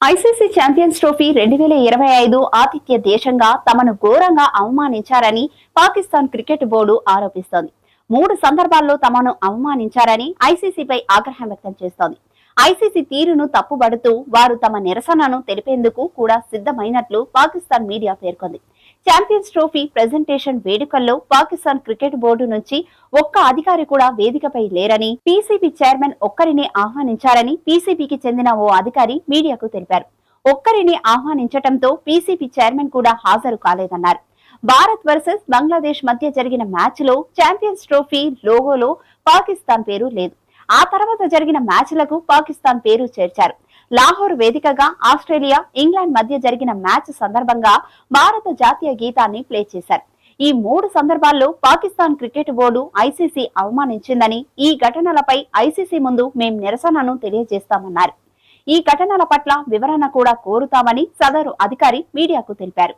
ICC champions trophy రెండు వేల ఇరవై ఐదు ఆతిథ్య దేశంగా తమను ఘోరంగా అవమానించారని పాకిస్తాన్ క్రికెట్ బోర్డు ఆరోపిస్తోంది. మూడు సందర్భాల్లో తమను అవమానించారని ఐసీసీపై ఆగ్రహం వ్యక్తం చేస్తోంది. ఐసీసీ తీరును తప్పుబడుతూ వారు తమ నిరసనను తెలిపేందుకు కూడా సిద్ధమైనట్లు పాకిస్తాన్ మీడియా పేర్కొంది. ఛాంపియన్స్ ట్రోఫీ ప్రెజెంటేషన్ వేడుకల్లో పాకిస్తాన్ క్రికెట్ బోర్డు నుంచి ఒక్క అధికారి కూడా వేదికపై లేరని పీసీబీ చైర్మన్ ఒక్కరిని ఆహ్వానించారని పీసీబీకి చెందిన ఓ అధికారి మీడియాకు తెలిపారు. ఒక్కరిని ఆహ్వానించటంతో పీసీబీ చైర్మన్ కూడా హాజరు కాలేదన్నారు. భారత్ వర్సెస్ బంగ్లాదేశ్ మధ్య జరిగిన మ్యాచ్లో ఛాంపియన్స్ ట్రోఫీ లోగోలో పాకిస్తాన్ పేరు లేదు. ఆ తర్వాత జరిగిన మ్యాచ్లకు పాకిస్తాన్ పేరు చేర్చారు. లాహోర్ వేదికగా ఆస్ట్రేలియా ఇంగ్లాండ్ మధ్య జరిగిన మ్యాచ్ సందర్భంగా భారత జాతీయ గీతాన్ని ప్లే చేశారు. ఈ మూడు సందర్భాల్లో పాకిస్తాన్ క్రికెట్ బోర్డు ఐసీసీ అవమానించిందని ఈ ఘటనలపై ఐసీసీ ముందు మేం నిరసనను తెలియజేస్తామన్నారు. ఈ ఘటనల పట్ల వివరణ కూడా కోరుతామని సదరు అధికారి మీడియాకు తెలిపారు.